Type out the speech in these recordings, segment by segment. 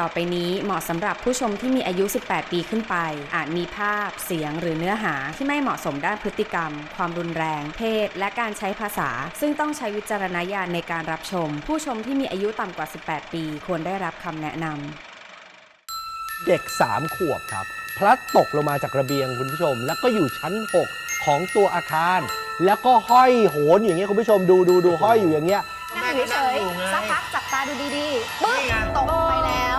ต่อไปนี้เหมาะสำหรับผู้ชมที่มีอายุ 18 ปีขึ้นไป อาจมีภาพ เสียงหรือเนื้อหาที่ไม่เหมาะสมด้านพฤติกรรม ความรุนแรง เพศ และการใช้ภาษา ซึ่งต้องใช้วิจารณญาณในการรับชม ผู้ชมที่มีอายุต่ำกว่า 18 ปี ควรได้รับคำแนะนำเด็ก 3 ขวบครับพลัดตกลงมาจากระเบียงคุณผู้ชม แล้วก็อยู่ชั้น 6 ของตัวอาคาร แล้วก็ห้อยโหนอย่างเงี้ยคุณผู้ชมดูดูดูห้อยอยู่อย่างเงี้ย อยู่เฉยๆสักพักจับตาดูดีๆปึ๊บตกไปแล้ว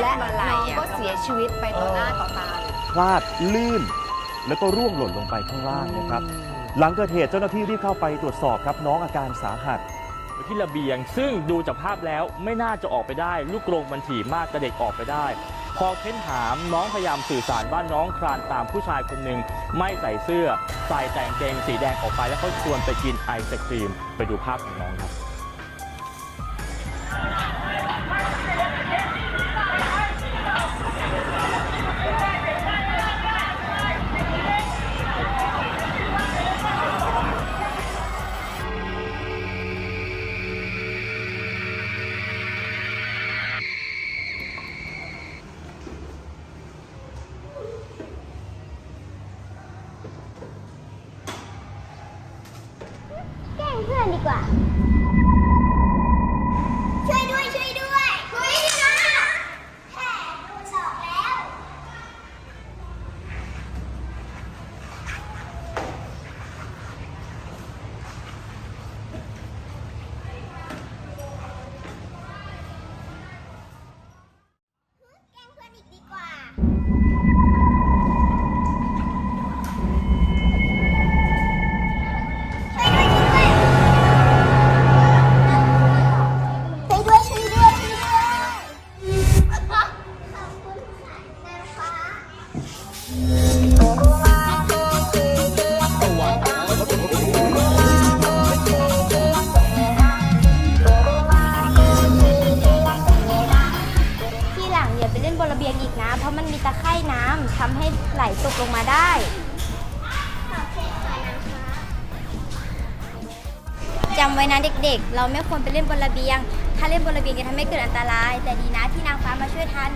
และน้องก็เสียชีวิตไปต่อหน้าต่อตาเลยพลาดลื่น แล้วก็ร่วงหล่นลงไปข้างล่างนะครับ หลังเกิดเหตุเจ้าหน้าที่รีบเข้าไปตรวจสอบครับน้องอาการสาหัสที่ระเบียง ซึ่งดูจากภาพแล้วไม่น่าจะออกไปได้ ลูกกรงมันถี่มากกระเด็กออกไปได้ พอเค้นถามน้องพยายามสื่อสารว่าน้องคลานตามผู้ชายคนหนึ่งไม่ใส่เสื้อ ใส่แต่กางเกงสีแดงออกไปแล้วเขาชวนไปกินไอศครีม ไปดูภาพของน้อง ล้ ที่หลังอย่าไปเล่นบนระเบียงอีกนะ เพราะมันมีตะไคร่น้ำทำให้ไหลตกลงมาได้ จำไว้นะเด็กๆ เราไม่ควรไปเล่นบนระเบียง ถ้าเล่นบนระเบียงจะทำให้เกิดอันตราย แต่ดีนะที่นางฟ้ามาช่วยทัน